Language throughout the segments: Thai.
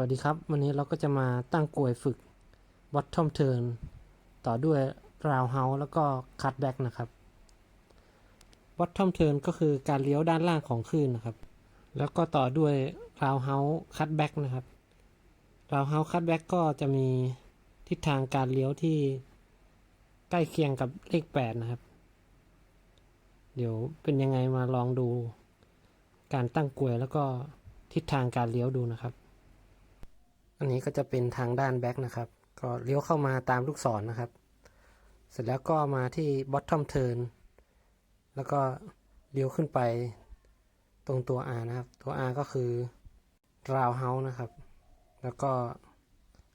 วัสดีครับ วันนี้เราก็จะมาตั้งกลวยฝึก bottom turn ต่อด้วย round house แล้วก็ cut back นะครับ bottom turn ก็คือการเลี้ยวด้านล่างของคลื่นนะครับ แล้วก็ต่อด้วย round house cut back นะครับ round house cut back ก็จะมีทิศทางการเลี้ยวที่ใกล้เคียงกับเลข 8 นะครับ เดี๋ยวเป็นยังไงมาลองดู การตั้งกลวยแล้วก็ทิศทางการเลี้ยวดูนะครับ อันนี้ก็จะเป็นทางด้านแบ็กนะครับ ก็เลี้ยวเข้ามาตามลูกศรนนะครับ เสร็จแล้วก็มาที่ bottom turn แล้วก็เลี้ยวขึ้นไปตรงตัว R นะครับ ตัว R ก็คือ round house นะครับ แล้วก็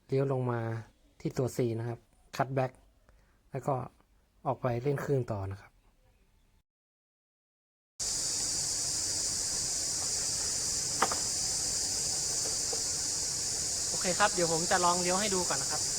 เลี้ยวลงมาที่ตัว C นะครับ cut back แล้วก็ออกไปเล่นคลื่นต่อนะครับ เคครับ เดี๋ยวผมจะลองเลี้ยวให้ดูก่อนนะครับ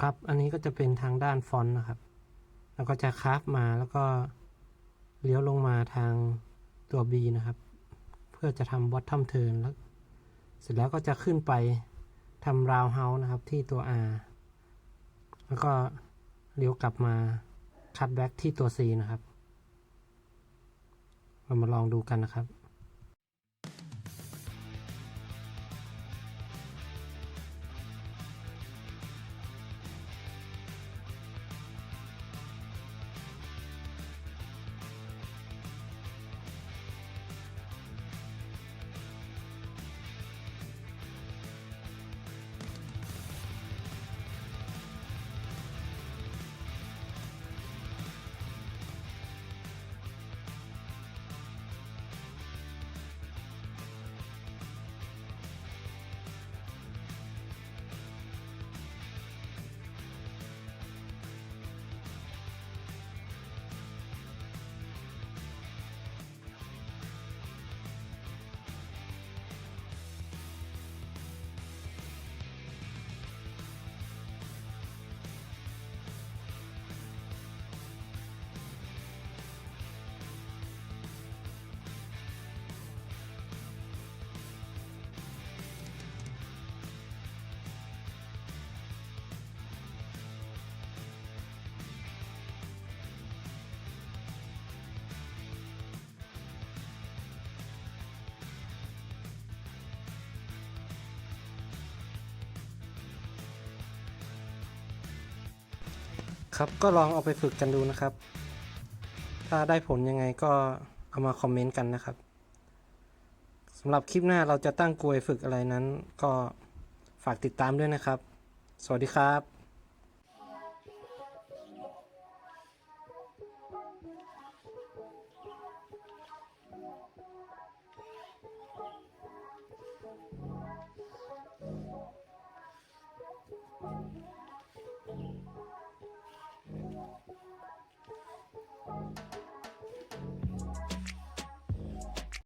ครับ อันนี้ก็จะเป็นทางด้านฟอนต์นะครับ แล้วก็จะคราฟมาแล้วก็เลี้ยวลงมาทางตัว B นะครับ เพื่อจะทำ bottom turn แล้ว เสร็จแล้วก็จะขึ้นไปทำ round house นะครับที่ตัว R แล้วก็เลี้ยวกลับมา cut back ที่ตัว C นะครับ เรามาลองดูกันนะครับ ครับ ก็ลองเอาไปฝึกกันดูนะครับ ถ้าได้ผลยังไงก็เอามาคอมเมนต์กันนะครับสำหรับคลิปหน้าเราจะตั้งกลวยฝึกอะไรนั้น ก็ฝากติดตามด้วยนะครับ สวัสดีครับ